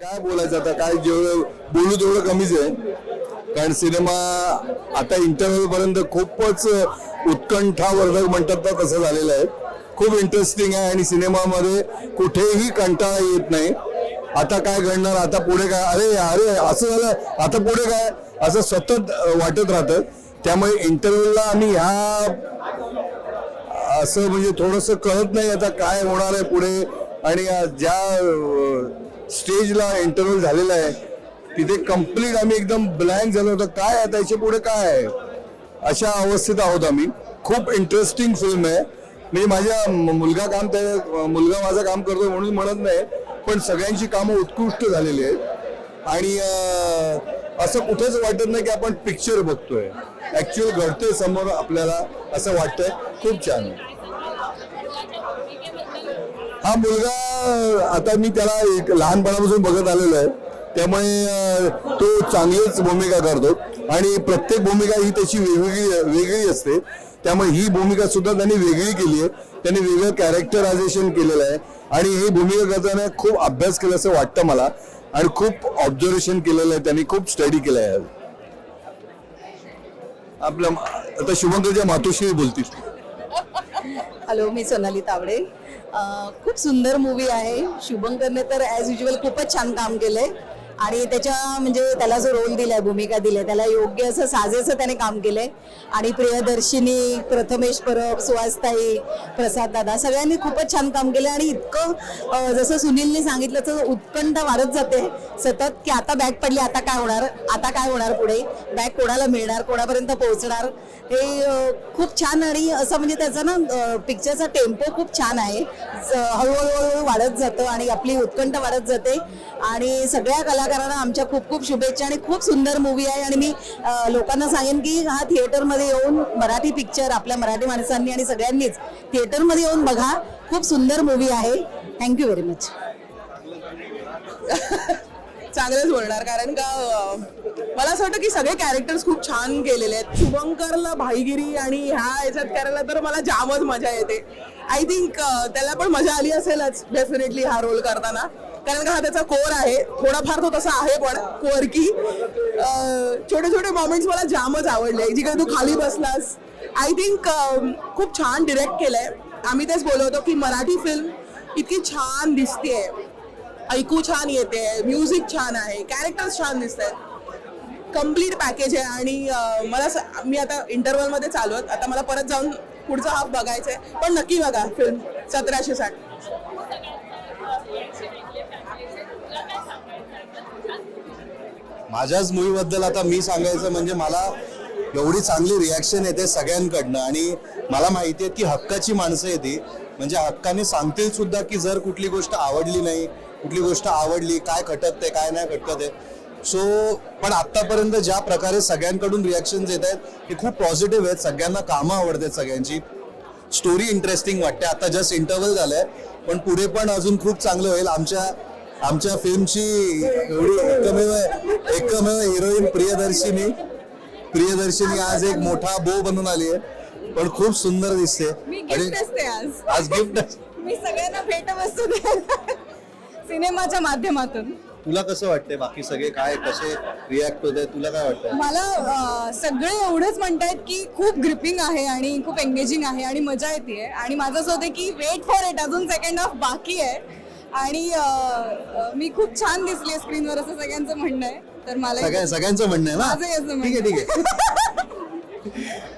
काय बोलायचं आता? काय जेवढं बोलू तेवढं कमीच आहे. कारण सिनेमा आता इंटरव्ह्यू पर्यंत खूपच उत्कंठावर्धक म्हणतात तर तसं झालेलं आहे. खूप इंटरेस्टिंग आहे आणि सिनेमामध्ये कुठेही कंटाळा येत नाही. आता काय घडणार? आता पुढे काय? अरे अरे असं झालं. आता पुढे काय? असं सतत वाटत राहतं. त्यामुळे इंटरव्ह्यूला आणि ह्या असं म्हणजे थोडंसं कळत नाही आता काय होणार आहे पुढे. आणि ज्या स्टेजला इंटरव्ह्यू झालेला आहे. तिथे कंप्लीट आम्ही एकदम ब्लँक झालो होतो. काय आता? त्याच्या पुढे काय आहे? अशा अवस्थेत आहोत आम्ही. खूप इंटरेस्टिंग फिल्म आहे. म्हणजे माझ्या मुलगा काम त्या मुलगा माझं काम करतो म्हणून म्हणत नाही पण सगळ्यांची कामं उत्कृष्ट झालेली आहेत. आणि असं कुठेच वाटत नाही की आपण पिक्चर बघतोय. ऍक्च्युअल घडतंय समोर आपल्याला असं वाटतंय. खूप छान हा मुलगा आता मी त्याला एक लहानपणापासून बघत आलेलो आहे. त्यामुळे तो चांगलीच भूमिका करतो. आणि प्रत्येक भूमिका ही त्याची वेगवेगळी वेगळी असते. त्यामुळे ही भूमिका सुद्धा त्यांनी वेगळी केली आहे. त्यांनी वेगळं कॅरेक्टरायझेशन केलेलं आहे. आणि ही भूमिका करताना खूप अभ्यास केला असं वाटतं मला. आणि खूप ऑब्झर्वेशन केलेलं आहे त्यांनी. खूप स्टडी केलं आहे आपलं आता शुभंकरच्या मातोश्री बोलतील. हॅलो मी सोनाली तावडे. खूप सुंदर मूवी आहे. शुभंकरने तर ॲज युजल खूपच छान काम केलंय. आणि त्याच्या म्हणजे त्याला जो रोल दिलाय भूमिका दिली त्याला योग्य असं साजेसं त्याने काम केलंय. आणि प्रियदर्शिनी प्रथमेश परब सुहासताई प्रसाद दादा सगळ्यांनी खूपच छान काम केलं आणि इतकं जसं सुनीलने सांगितलं तर उत्कंठ वाढत जाते. सतत की आता बॅग पडली आता काय होणार? आता काय होणार पुढे? बॅग कोणाला मिळणार? कोणापर्यंत पोहोचणार? हे खूप छान आणि असं म्हणजे त्याचा ना पिक्चरचा टेम्पो खूप छान आहे. हळूहळू हळूहळू वाढत जातं आणि आपली उत्कंठ वाढत जाते. आणि सगळ्या कला कलाकारांना आमच्या खूप खूप शुभेच्छा आणि खूप सुंदर मूवी आहे. आणि मी लोकांना सांगेन की हा थिएटरमध्ये येऊन मराठी पिक्चर आपल्या मराठी माणसांनी आणि सगळ्यांनीच थिएटरमध्ये येऊन बघा. खूप सुंदर मूवी आहे. थँक्यू व्हेरी मच चांगलंच बोलणार कारण का मला असं वाटतं की सगळे कॅरेक्टर्स खूप छान केलेले आहेत. शुभंकरला भाईगिरी आणि ह्या याच्यात करायला तर मला जामच मजा येते. आय थिंक त्याला पण मजा आली असेलच डेफिनेटली हा रोल करताना. कारण का हा त्याचा कोर आहे थोडाफार तो तसा आहे पण कोर की छोटे छोटे मोमेंट्स मला जामच आवडले. जिकडे तू खाली बसलास आय थिंक खूप छान डिरेक्ट केलंय. आम्ही तेच बोलवतो की मराठी फिल्म इतकी छान दिसते ऐकू छान येते म्युझिक छान आहे कॅरेक्टर्स छान दिसत आहेत कंप्लीट पॅकेज आहे आणि मला मी आता इंटरवलमध्ये चालू आहेत आता मला परत जाऊन पुढचा हाफ बघायचा आहे पण नक्की बघा फिल्म सतराशे साठ. माझ्याच मूवीबद्दल आता मी सांगायचं म्हणजे मला एवढी चांगली रिॲक्शन येते सगळ्यांकडनं. आणि मला माहिती आहे की हक्काची माणसं येते म्हणजे हक्काने सांगतील सुद्धा की जर कुठली गोष्ट आवडली नाही कुठली गोष्ट आवडली काय खटकते काय नाही खटकत आहे. सो पण आत्तापर्यंत ज्या प्रकारे सगळ्यांकडून रिॲक्शन येत आहेत ते खूप पॉझिटिव्ह आहेत. सगळ्यांना कामं आवडतात सगळ्यांची. स्टोरी इंटरेस्टिंग वाटते. आता जस्ट इंटरव्हल झालंय. पण पुढे पण अजून खूप चांगलं होईल. आमच्या आमच्या फिल्मची एवढी एकमेव एकमेव हिरोईन प्रियदर्शिनी प्रियदर्शिनी आज एक मोठा बो बनून आली आहे पण खूप सुंदर दिसते. मी आणि गिफ्ट असते आज. आज गिफ्ट मी सगळ्यांना भेट द्यायला सिनेमाच्या माध्यमातून. तुला कसं वाटतंय? बाकी सगळे काय कसे रिॲक्ट होत तुला काय वाटतंय? मला अं, सगळे एवढंच म्हणतायत की खूप ग्रिपिंग आहे आणि खूप एंगेजिंग आहे आणि मजा येते आणि माझं असं होतं की वेट फॉर इट अजून सेकंड हाफ बाकी आहे. आणि अं, अं, मी खूप छान दिसली स्क्रीनवर असं सगळ्यांचं म्हणणं आहे. तर मला सगळ्या सगळ्यांचं म्हणणं आहे माझंही असं ना ठीक आहे ठीक आहे.